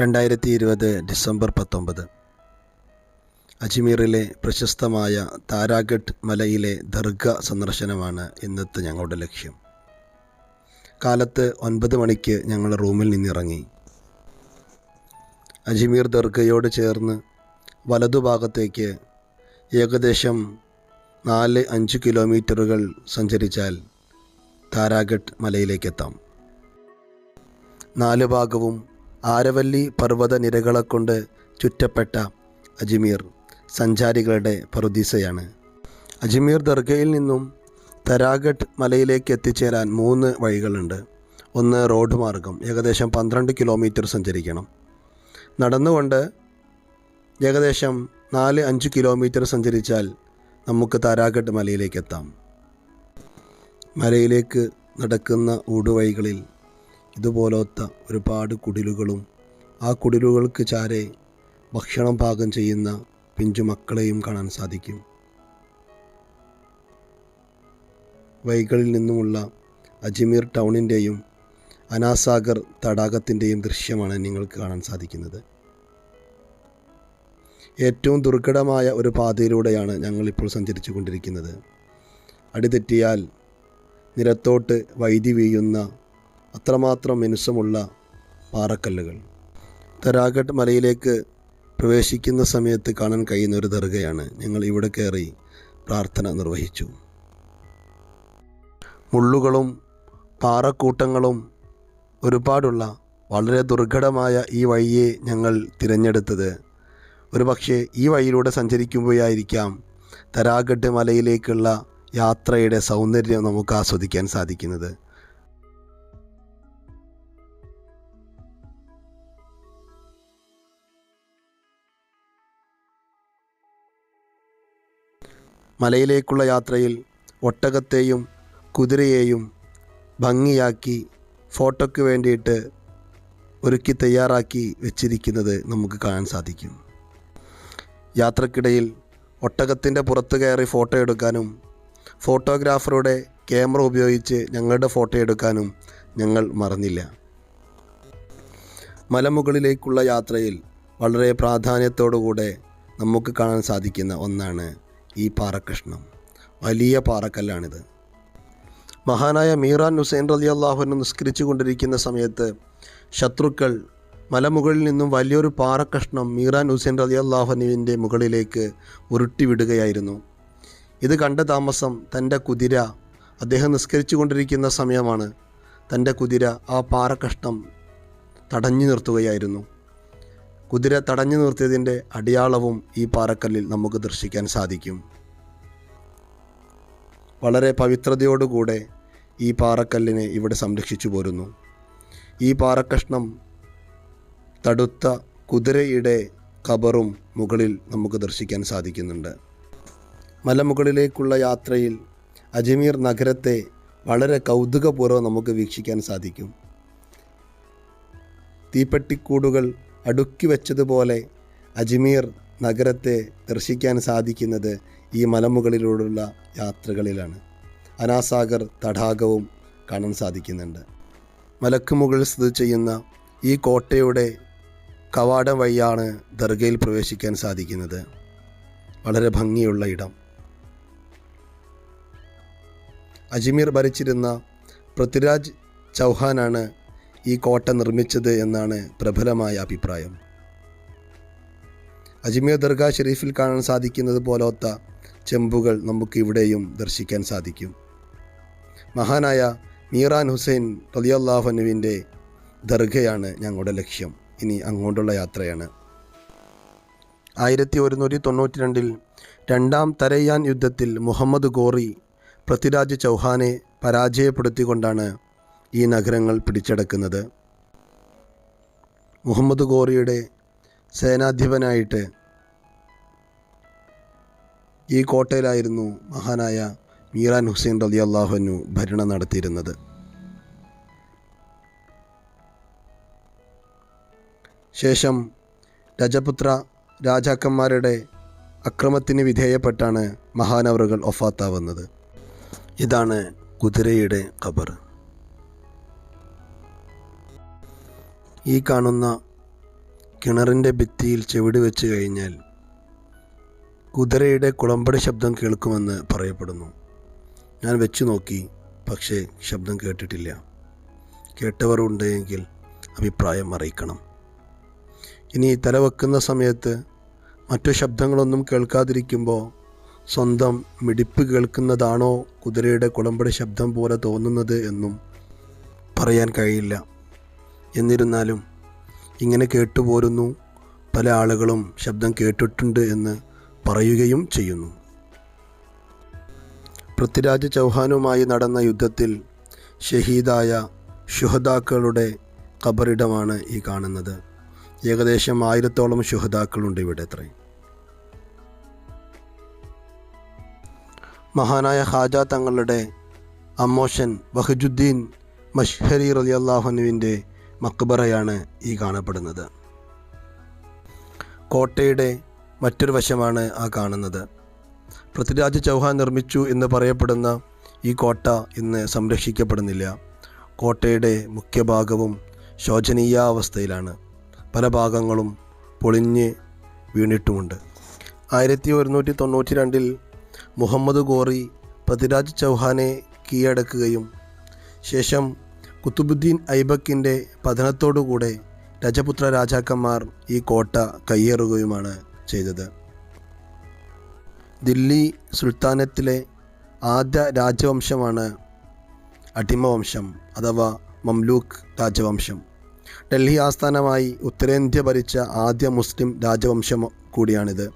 രണ്ടായിരത്തി ഇരുപത് ഡിസംബർ പത്തൊമ്പത്. അജ്മീറിലെ പ്രശസ്തമായ താരാഗഡ് മലയിലെ ദർഗ സന്ദർശനമാണ് ഇന്നത്തെ ഞങ്ങളുടെ ലക്ഷ്യം. കാലത്ത് ഒൻപത് മണിക്ക് ഞങ്ങൾ റൂമിൽ നിന്നിറങ്ങി. അജ്മീർ ദർഗയോട് ചേർന്ന് വലതുഭാഗത്തേക്ക് ഏകദേശം നാല് അഞ്ച് കിലോമീറ്ററുകൾ സഞ്ചരിച്ചാൽ താരാഗഡ് മലയിലേക്കെത്താം. നാല് ഭാഗവും ആരവല്ലി പർവത നിരകളെ കൊണ്ട് ചുറ്റപ്പെട്ട അജ്മീർ സഞ്ചാരികളുടെ പറുദീസയാണ്. അജ്മീർ ദർഗയിൽ നിന്നും തരാഗഡ് മലയിലേക്ക് എത്തിച്ചേരാൻ മൂന്ന് വഴികളുണ്ട്. ഒന്ന് റോഡ് മാർഗം ഏകദേശം പന്ത്രണ്ട് കിലോമീറ്റർ സഞ്ചരിക്കണം. നടന്നുകൊണ്ട് ഏകദേശം നാല് അഞ്ച് കിലോമീറ്റർ സഞ്ചരിച്ചാൽ നമുക്ക് തരാഗഡ് മലയിലേക്ക് എത്താം. മലയിലേക്ക് നടക്കുന്ന ഊടുവഴികളിൽ ഇതുപോലത്തെ ഒരുപാട് കുടിലുകളും ആ കുടിലുകൾക്ക് ചാരെ ഭക്ഷണം പാകം ചെയ്യുന്ന പിഞ്ചു മക്കളെയും കാണാൻ സാധിക്കും. വൈകളിൽ നിന്നുമുള്ള അജ്മീർ ടൗണിന്റെയും അനാസാഗർ തടാകത്തിന്റെയും ദൃശ്യമാണ് നിങ്ങൾക്ക് കാണാൻ സാധിക്കുന്നത്. ഏറ്റവും ദുർഘടമായ ഒരു പാതയിലൂടെയാണ് ഞങ്ങളിപ്പോൾ സഞ്ചരിച്ചു കൊണ്ടിരിക്കുന്നത് അടിതെറ്റിയാൽ നിരത്തോട്ട് വൈദ്യുതി വീഴുന്ന അത്രമാത്രം മിനുസമുള്ള പാറക്കല്ലുകൾ. തരാഘട്ട് മലയിലേക്ക് പ്രവേശിക്കുന്ന സമയത്ത് കാണാൻ കഴിയുന്ന ഒരു ദർഗയാണ്. ഞങ്ങൾ ഇവിടെ കയറി പ്രാർത്ഥന നിർവഹിച്ചു. മുള്ളുകളും പാറക്കൂട്ടങ്ങളും ഒരുപാടുള്ള വളരെ ദുർഘടമായ ഈ വഴിയെ ഞങ്ങൾ തിരഞ്ഞെടുത്തത്. ഒരു പക്ഷേ ഈ വഴിയിലൂടെ സഞ്ചരിക്കുമ്പോഴായിരിക്കാം തരാഗഡ് മലയിലേക്കുള്ള യാത്രയുടെ സൗന്ദര്യം നമുക്ക് ആസ്വദിക്കാൻ സാധിക്കുന്നത്. മലയിലേക്കുള്ള യാത്രയിൽ ഒട്ടകത്തെയും കുതിരയെയും ഭംഗിയാക്കി ഫോട്ടോയ്ക്ക് വേണ്ടിയിട്ട് ഒരുക്കി തയ്യാറാക്കി വെച്ചിരിക്കുന്നത് നമുക്ക് കാണാൻ സാധിക്കും. യാത്രക്കിടയിൽ ഒട്ടകത്തിന്റെ പുറത്ത് കയറി ഫോട്ടോ എടുക്കാനും ഫോട്ടോഗ്രാഫറുടെ ക്യാമറ ഉപയോഗിച്ച് ഞങ്ങളുടെ ഫോട്ടോ എടുക്കാനും ഞങ്ങൾ മറന്നില്ല. മലമുകളിലേക്കുള്ള യാത്രയിൽ വളരെ പ്രാധാന്യത്തോടുകൂടെ നമുക്ക് കാണാൻ സാധിക്കുന്ന ഒന്നാണ് ഈ പാറക്കഷ്ണം വലിയ പാറക്കല്ലാണിത്. മഹാനായ മീറാൻ ഹുസൈൻ റലി അള്ളാഹുവിനെ നിസ്കരിച്ചു കൊണ്ടിരിക്കുന്ന സമയത്ത് ശത്രുക്കൾ മലമുകളിൽ നിന്നും വലിയൊരു പാറക്കഷ്ണം മീറാൻ ഹുസൈൻ റലി അള്ളാഹുനുവിന്റെ മുകളിലേക്ക് ഉരുട്ടിവിടുകയായിരുന്നു. ഇത് കണ്ട താമസം തന്റെ കുതിര അദ്ദേഹം നിസ്കരിച്ചു കൊണ്ടിരിക്കുന്ന സമയമാണ് തന്റെ കുതിര ആ പാറക്കഷ്ണം തടഞ്ഞു നിർത്തുകയായിരുന്നു. കുതിര തടഞ്ഞു നിർത്തിയതിന്റെ അടയാളവും ഈ പാറക്കല്ലിൽ നമുക്ക് ദർശിക്കാൻ സാധിക്കും. വളരെ പവിത്രതയോടുകൂടെ ഈ പാറക്കല്ലിനെ ഇവിടെ സംരക്ഷിച്ചു പോരുന്നു. ഈ പാറക്കഷ്ണം തടുത്ത കുതിരയുടെ കബറും മുകളിൽ നമുക്ക് ദർശിക്കാൻ സാധിക്കുന്നുണ്ട്. മലമുകളിലേക്കുള്ള യാത്രയിൽ അജ്മീർ നഗരത്തെ വളരെ കൗതുകപൂർവം നമുക്ക് വീക്ഷിക്കാൻ സാധിക്കും. തീപ്പെട്ടിക്കൂടുകൾ അടുക്കി വെച്ചതുപോലെ അജ്മീർ നഗരത്തെ ദർശിക്കാൻ സാധിക്കുന്നത് ഈ മലമുകളിലൂടെയുള്ള യാത്രകളിലാണ്. അനാസാഗർ തടാകവും കാണാൻ സാധിക്കുന്നുണ്ട്. മലക്ക് മുകളിൽ സ്ഥിതി ചെയ്യുന്ന ഈ കോട്ടയുടെ കവാടം വഴിയാണ് ദർഗയിൽ പ്രവേശിക്കാൻ സാധിക്കുന്നത്. വളരെ ഭംഗിയുള്ള ഇടം. അജ്മീർ ഭരിച്ചിരുന്ന പൃഥ്വിരാജ് ചൗഹാനാണ് ഈ കോട്ട നിർമ്മിച്ചത് എന്നാണ് പ്രബലമായ അഭിപ്രായം. അജ്മീർ ദർഗ ഷെരീഫിൽ കാണാൻ സാധിക്കുന്നത് പോലത്തെ ചെമ്പുകൾ നമുക്ക് ഇവിടെയും ദർശിക്കാൻ സാധിക്കും. മഹാനായ മീറാൻ ഹുസൈൻ റലിയല്ലാഹുനുവിന്റെ ദർഗയാണ് ഞങ്ങളുടെ ലക്ഷ്യം. ഇനി അങ്ങോട്ടുള്ള യാത്രയാണ്. ആയിരത്തി ഒരുന്നൂറ്റി തൊണ്ണൂറ്റി രണ്ടിൽ രണ്ടാം തരയാൻ യുദ്ധത്തിൽ മുഹമ്മദ് ഗോറി പൃഥ്വിരാജ് ചൗഹാനെ പരാജയപ്പെടുത്തിക്കൊണ്ടാണ് ഈ നഗരങ്ങൾ പിടിച്ചടക്കുന്നത്. മുഹമ്മദ് ഗോറിയുടെ സേനാധിപനായിട്ട് ഈ കോട്ടയിലായിരുന്നു മഹാനായ മീറാൻ ഹുസൈൻ റലി അള്ളാഹുനു ഭരണം നടത്തിയിരുന്നത്. ശേഷം രജപുത്ര രാജാക്കന്മാരുടെ അക്രമത്തിന് വിധേയപ്പെട്ടാണ് മഹാനവറുകൾ ഒഫാത്താവുന്നത്. ഇതാണ് കുതിരയുടെ ഖബർ. ഈ കാണുന്ന കിണറിന്റെ ഭിത്തിയിൽ ചെവിട് വെച്ച് കഴിഞ്ഞാൽ കുതിരയുടെ കുളമ്പടി ശബ്ദം കേൾക്കുമെന്ന് പറയപ്പെടുന്നു. ഞാൻ വെച്ചു നോക്കി പക്ഷേ ശബ്ദം കേട്ടിട്ടില്ല. കേട്ടവർ ഉണ്ടെങ്കിൽ അഭിപ്രായം അറിയിക്കണം. ഇനി തലവെക്കുന്ന സമയത്ത് മറ്റു ശബ്ദങ്ങളൊന്നും കേൾക്കാതിരിക്കുമ്പോൾ സ്വന്തം മിടിപ്പ് കേൾക്കുന്നതാണോ കുതിരയുടെ കുളമ്പടി ശബ്ദം പോലെ തോന്നുന്നത് എന്നും പറയാൻ കഴിയില്ല. എന്നിരുന്നാലും ഇങ്ങനെ കേട്ടുപോരുന്നു. പല ആളുകളും ശബ്ദം കേട്ടിട്ടുണ്ട് എന്ന് പറയുകയും ചെയ്യുന്നു. പൃഥ്വിരാജ് ചൗഹാനുമായി നടന്ന യുദ്ധത്തിൽ ഷഹീദായ ശുഹദാക്കളുടെ ഖബറിടമാണ് ഈ കാണുന്നത്. ഏകദേശം ആയിരത്തോളം ശുഹദാക്കളുണ്ട് ഇവിടെ അത്രേ. മഹാനായ ഹാജ തങ്ങളുടെ അമ്മോഷൻ വഹജുദ്ദീൻ മഷ്ഹരി റലി അള്ളാഹുനുവിന്റെ മക്ബറയാണ് ഈ കാണപ്പെടുന്നത്. കോട്ടയുടെ മറ്റൊരു വശമാണ് ആ കാണുന്നത്. പൃഥ്വിരാജ് ചൗഹാൻ നിർമ്മിച്ചു എന്ന് പറയപ്പെടുന്ന ഈ കോട്ട ഇന്ന് സംരക്ഷിക്കപ്പെടുന്നില്ല. കോട്ടയുടെ മുഖ്യഭാഗവും ശോചനീയാവസ്ഥയിലാണ്. പല ഭാഗങ്ങളും പൊളിഞ്ഞ് വീണിട്ടുമുണ്ട്. ആയിരത്തി ഒരുന്നൂറ്റി തൊണ്ണൂറ്റി രണ്ടിൽ മുഹമ്മദ് ഗോറി പൃഥ്വിരാജ് ചൗഹാനെ കീഴടക്കുകയും ശേഷം കുത്തുബുദ്ദീൻ ഐബക്കിന്റെ പതനത്തോടുകൂടെ രജപുത്ര രാജാക്കന്മാർ ഈ കോട്ട കയ്യേറുകയുമാണ് ചെയ്തത്. ദില്ലി സുൽത്താനത്തിലെ ആദ്യ രാജവംശമാണ് അടിമവംശം അഥവാ മംലൂക്ക് രാജവംശം. ഡൽഹി ആസ്ഥാനമായി ഉത്തരേന്ത്യ ഭരിച്ച ആദ്യ മുസ്ലിം രാജവംശം കൂടിയാണിത്.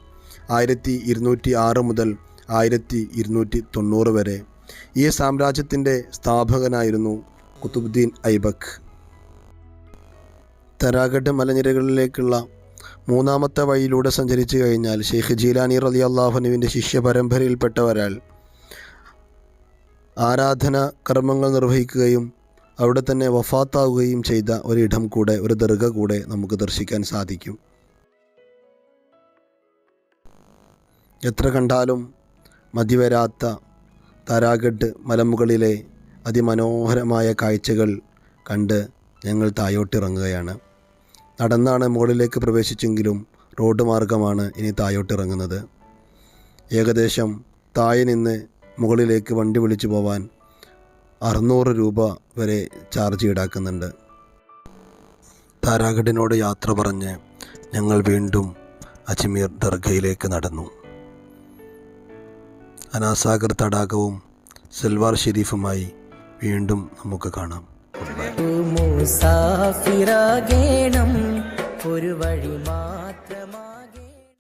ആയിരത്തി ഇരുന്നൂറ്റി ആറ് മുതൽ ആയിരത്തി ഇരുന്നൂറ്റി തൊണ്ണൂറ് വരെ ഈ സാമ്രാജ്യത്തിന്റെ സ്ഥാപകനായിരുന്നു കുത്തുബുദ്ദീൻ ഐബക്ക്. തരാഗഡ് മലനിരകളിലേക്കുള്ള മൂന്നാമത്തെ വഴിയിലൂടെ സഞ്ചരിച്ചു കഴിഞ്ഞാൽ ഷെയ്ഖ് ജീലാനി റലി അള്ളാഹുനുവിന്റെ ശിഷ്യ പരമ്പരയിൽപ്പെട്ട ഒരാൾ ആരാധന കർമ്മങ്ങൾ നിർവഹിക്കുകയും അവിടെ തന്നെ വഫാത്താവുകയും ചെയ്ത ഒരിടം കൂടെ ഒരു ദർഗ കൂടെ നമുക്ക് ദർശിക്കാൻ സാധിക്കും. എത്ര കണ്ടാലും മതിവരാത്ത താരാഗഡ് മലമുകളിലെ അതിമനോഹരമായ കാഴ്ചകൾ കണ്ട് ഞങ്ങൾ തായോട്ടിറങ്ങുകയാണ് നടന്നാണ് മുകളിലേക്ക് പ്രവേശിച്ചെങ്കിലും റോഡ് മാർഗമാണ് ഇനി തായോട്ടിറങ്ങുന്നത് ഏകദേശം താഴെ നിന്ന് മുകളിലേക്ക് വണ്ടി വിളിച്ചു പോവാൻ അറുന്നൂറ് രൂപ വരെ ചാർജ് ഈടാക്കുന്നുണ്ട്. താരാഗഡിനോട് യാത്ര പറഞ്ഞ് ഞങ്ങൾ വീണ്ടും അജ്മീർ ദർഗയിലേക്ക് നടന്നു. അനാസാഗർ തടാകവും സിൽവാർ ഷെരീഫുമായി വീണ്ടും നമുക്ക് കാണാം. ഒരു വഴി.